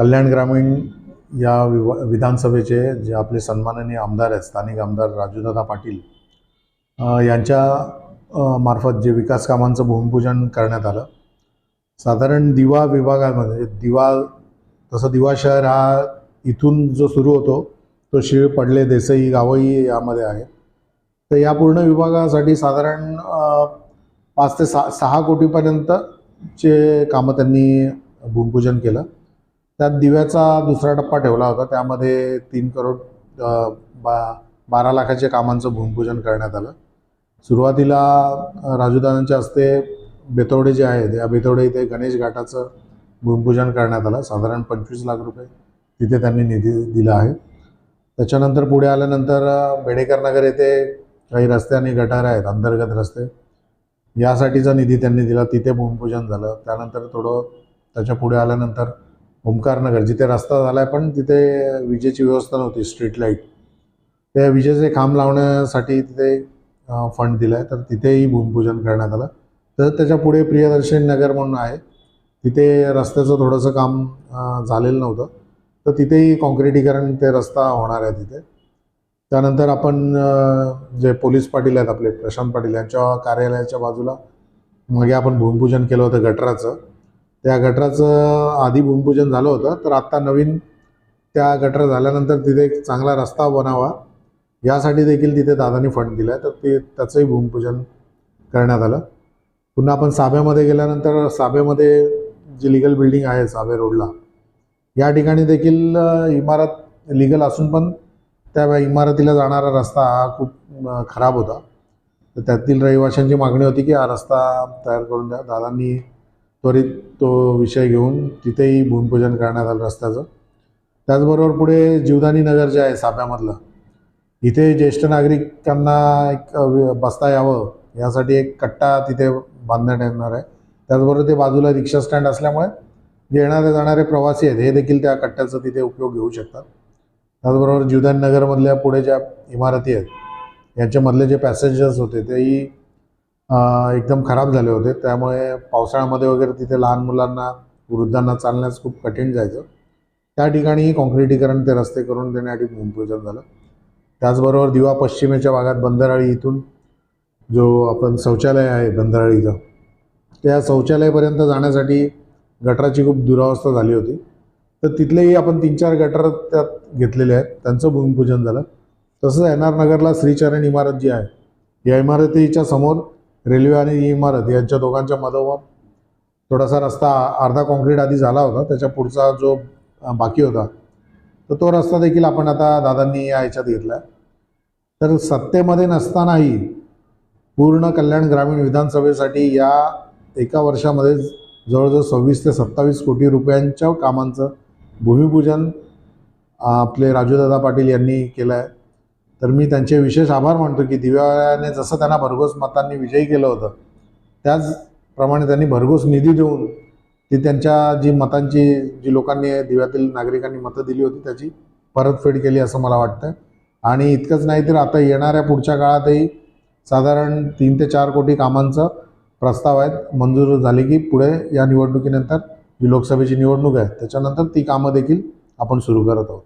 कल्याण ग्रामीण या विवा विधानसभेचे जे आपले सन्माननीय आमदार आहेत स्थानिक आमदार राजूदादा पाटील यांच्या मार्फत जे विकास कामांचं भूमिपूजन करण्यात आलं. साधारण दिवा विभागामध्ये दिवा तसं दिवा शहर हा इथून जो सुरू होतो तो शिळ पडले देसाई गावही यामध्ये आहे. तर या पूर्ण विभागासाठी साधारण पाच ते सहा सहा कोटीपर्यंतचे कामं त्यांनी भूमिपूजन केलं. त्यात दिव्याचा दुसरा टप्पा ठेवला होता. त्यामध्ये तीन करोड बा बारा लाखाच्या कामांचं भूमिपूजन करण्यात आलं. सुरुवातीला राजूदानांच्या हस्ते बेतवडे जे आहेत या बेतवडे इथे गणेश घाटाचं भूमिपूजन करण्यात आलं. साधारण पंचवीस लाख रुपये तिथे त्यांनी निधी दिला आहे. त्याच्यानंतर पुढे आल्यानंतर बेडेकर नगर येथे काही रस्ते आणि गटार आहेत अंतर्गत रस्ते. यासाठीचा निधी त्यांनी दिला. तिथे भूमिपूजन झालं. त्यानंतर थोडं त्याच्या पुढे आल्यानंतर ओंकारनगर जिथे रस्ता झाला आहे पण तिथे विजेची व्यवस्था नव्हती स्ट्रीट लाइट त्या विजेचे खांब लावण्यासाठी तिथे फंड दिला आहे तर तिथेही भूमिपूजन करण्यात आलं. तर त्याच्या पुढे प्रियदर्शन नगर म्हणून आहे. तिथे रस्त्याचं थोडंसं काम झालेलं नव्हतं. तर तिथेही काँक्रिटीकरण ते रस्ता होणार आहे तिथे. त्यानंतर आपण जे पोलीस पाटील आहेत आपले प्रशांत पाटील यांच्या कार्यालयाच्या बाजूला मागे आपण भूमिपूजन केलं होतं गटराचं. त्या गटराचं आधी भूमिपूजन झालं होतं तर आत्ता नवीन त्या गटर झाल्यानंतर तिथे एक चांगला रस्ता बनावा. यासाठी देखील तिथे दादांनी फंड दिला आहे तर ते त्याचंही भूमिपूजन करण्यात आलं. पुन्हा आपण साब्यामध्ये गेल्यानंतर साभेमध्ये जी लिगल बिल्डिंग आहे साबे रोडला या ठिकाणी देखील इमारत लिगल असून पण त्या इमारतीला जाणारा रस्ता हा खूप खराब होता. तर त्यातील रहिवाशांची मागणी होती की हा रस्ता तयार करून द्या. दादांनी त्वरित तो विषय घेऊन तिथेही भूमिपूजन करण्यात आलं रस्त्याचं. त्याचबरोबर पुढे जीवदानी नगर जे आहे साप्यामधलं इथे ज्येष्ठ नागरिकांना एक बसता यावं यासाठी एक कट्टा तिथे बांधण्यात येणार आहे. त्याचबरोबर ते बाजूला रिक्षा स्टँड असल्यामुळे जे येणारे जाणारे प्रवासी आहेत हे देखील त्या कट्ट्याचा तिथे उपयोग घेऊ शकतात. त्याचबरोबर जीवदानी नगरमधल्या पुढे ज्या इमारती आहेत यांच्यामधले जे पॅसेंजर्स होते तेही एकदम खराब झाले होते. त्यामुळे पावसाळ्यामध्ये वगैरे तिथे लहान मुलांना वृद्धांना चालण्यास खूप कठीण जायचं. त्या ठिकाणी काँक्रिटीकरण ते रस्ते करून देण्यासाठी भूमिपूजन झालं. त्याचबरोबर दिवा पश्चिमेच्या भागात बंदराळी इथून जो आपण शौचालय आहे बंदराळीचं त्या शौचालयापर्यंत जाण्यासाठी गटराची खूप दुरावस्था झाली होती. तर तिथलेही आपण तीन चार गटर त्यात घेतलेले आहेत. त्यांचं भूमिपूजन झालं. तसंच एन आर नगरला श्रीचरण इमारत जी आहे या इमारतीच्या समोर रेल्वे आणि ही इमारत यांच्या दोघांच्या मधोमध थोडासा रस्ता अर्धा कॉन्क्रीट आधी झाला होता त्याच्या पुढचा जो बाकी होता तर तो रस्ता देखील आपण आता दादांनी या ह्याच्यात घेतला तर सत्तेमध्ये नसतानाही पूर्ण कल्याण ग्रामीण विधानसभेसाठी या एका वर्षामध्ये जवळजवळ सव्वीस ते सत्तावीस कोटी रुपयांच्या कामांचं भूमिपूजन आपले राजूदादा पाटील यांनी केलं आहे तर मी त्यांचे विशेष आभार मानतो की दिव्याने जसं त्यांना भरघोस मतांनी विजयी केलं होतं त्याचप्रमाणे त्यांनी भरघोस निधी देऊन ती त्यांच्या जी मतांची जी लोकांनी दिव्यातील नागरिकांनी मतं दिली होती त्याची परतफेड केली असं मला वाटतं आणि इतकंच नाही तर आता येणाऱ्या पुढच्या काळातही साधारण तीन ते चार कोटी कामांचं प्रस्ताव आहेत मंजूर झाले की पुढे या निवडणुकीनंतर जी लोकसभेची निवडणूक आहे त्याच्यानंतर ती कामं देखील आपण सुरू करत आहोत.